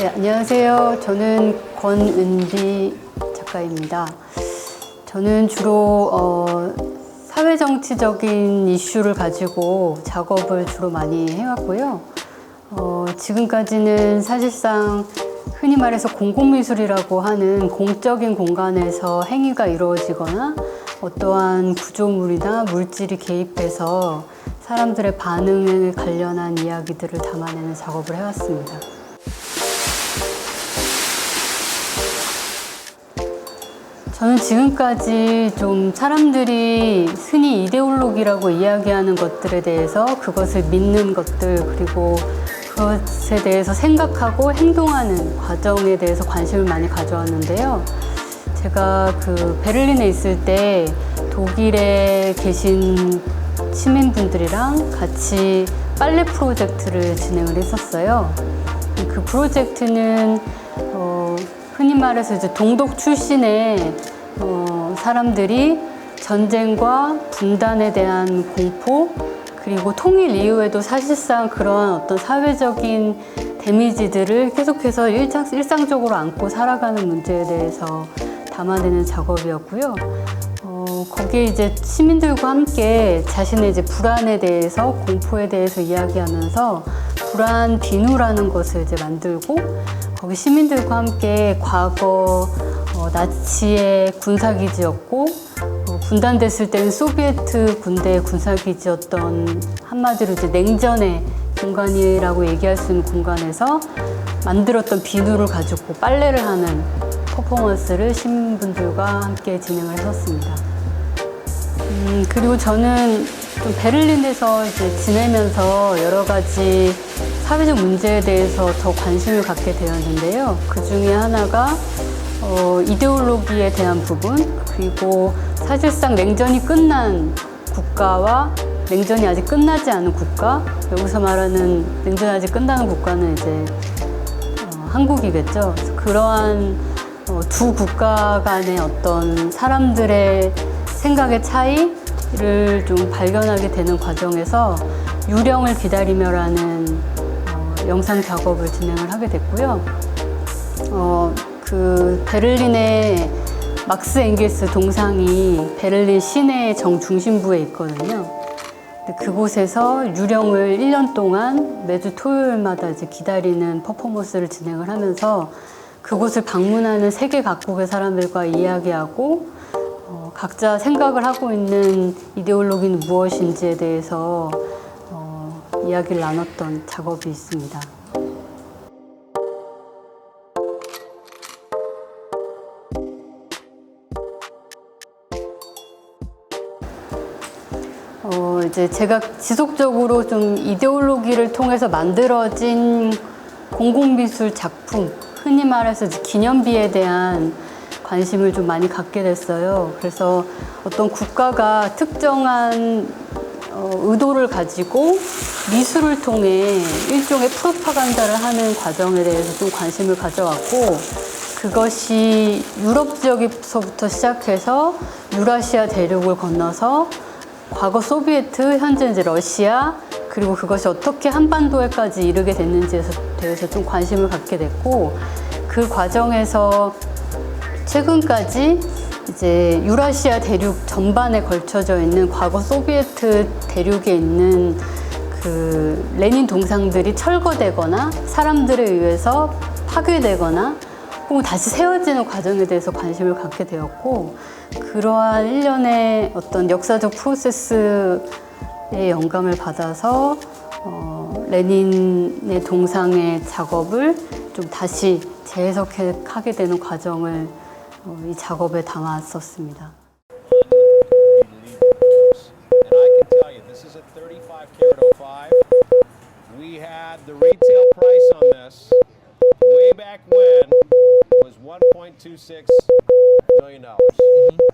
안녕하세요. 저는 권은비 작가입니다. 저는 주로 어, 사회정치적인 이슈를 가지고 작업을 주로 많이 해왔고요. 어, 지금까지는 사실상 흔히 말해서 공공미술이라고 하는 공적인 공간에서 행위가 이루어지거나 어떠한 구조물이나 물질이 개입해서 사람들의 반응을 관련한 이야기들을 담아내는 작업을 해왔습니다. 저는 지금까지 좀 사람들이 흔히 이데올로기라고 이야기하는 것들에 대해서 그것을 믿는 것들 그리고 그것에 대해서 생각하고 행동하는 과정에 대해서 관심을 많이 가져왔는데요. 제가 그 베를린에 있을 때 독일에 계신 시민분들이랑 같이 빨래 프로젝트를 진행을 했었어요. 그 프로젝트는 어, 흔히 말해서 이제 동독 출신의 어, 사람들이 전쟁과 분단에 대한 공포 그리고 통일 이후에도 사실상 그러한 어떤 사회적인 데미지들을 계속해서 일상, 일상적으로 안고 살아가는 문제에 대해서 담아내는 작업이었고요. 어, 거기에 이제 시민들과 함께 자신의 이제 불안에 대해서 공포에 대해서 이야기하면서 불안 비누라는 것을 이제 만들고 거기 시민들과 함께 과거 어, 나치의 군사기지였고 어, 분단됐을 때는 소비에트 군대의 군사기지였던 한마디로 이제 냉전의 공간이라고 얘기할 수 있는 공간에서 만들었던 비누를 가지고 빨래를 하는 퍼포먼스를 시민분들과 함께 진행을 했었습니다. 음, 그리고 저는 좀 베를린에서 이제 지내면서 여러 가지 사회적 문제에 대해서 더 관심을 갖게 되었는데요. 그 중에 하나가 어, 이데올로기에 대한 부분, 그리고 사실상 냉전이 끝난 국가와 냉전이 아직 끝나지 않은 국가, 여기서 말하는 냉전이 아직 끝나는 국가는 이제 어, 한국이겠죠. 그러한 어, 두 국가 간의 어떤 사람들의 생각의 차이를 좀 발견하게 되는 과정에서 유령을 기다리며라는 어, 영상 작업을 진행을 하게 됐고요. 어, 그 베를린의 막스 앵겔스 동상이 베를린 시내 정중심부에 있거든요. 그곳에서 유령을 1년 동안 매주 토요일마다 이제 기다리는 퍼포먼스를 진행을 하면서 그곳을 방문하는 세계 각국의 사람들과 이야기하고 어, 각자 생각을 하고 있는 이데올로기는 무엇인지에 대해서 어, 이야기를 나눴던 작업이 있습니다. 어, 이제 제가 지속적으로 좀 이데올로기를 통해서 만들어진 공공미술 작품, 흔히 말해서 기념비에 대한 관심을 좀 많이 갖게 됐어요. 그래서 어떤 국가가 특정한 어, 의도를 가지고 미술을 통해 일종의 프로파간다를 하는 과정에 대해서 좀 관심을 가져왔고 그것이 유럽 지역에서부터 시작해서 유라시아 대륙을 건너서 과거 소비에트, 현재 이제 러시아, 그리고 그것이 어떻게 한반도에까지 이르게 됐는지에 대해서 좀 관심을 갖게 됐고, 그 과정에서 최근까지 이제 유라시아 대륙 전반에 걸쳐져 있는 과거 소비에트 대륙에 있는 그 레닌 동상들이 철거되거나 사람들에 의해서 파괴되거나 혹은 다시 세워지는 과정에 대해서 관심을 갖게 되었고 그러한 일련의 어떤 역사적 프로세스의 영감을 받아서 어, 레닌의 동상의 작업을 좀 다시 재해석하게 되는 과정을 어, 이 작업에 담았었습니다. And I can tell you, this is a 35 karat 05. We had the retail price on this way back when was 1.26 million dollars. Mm-hmm.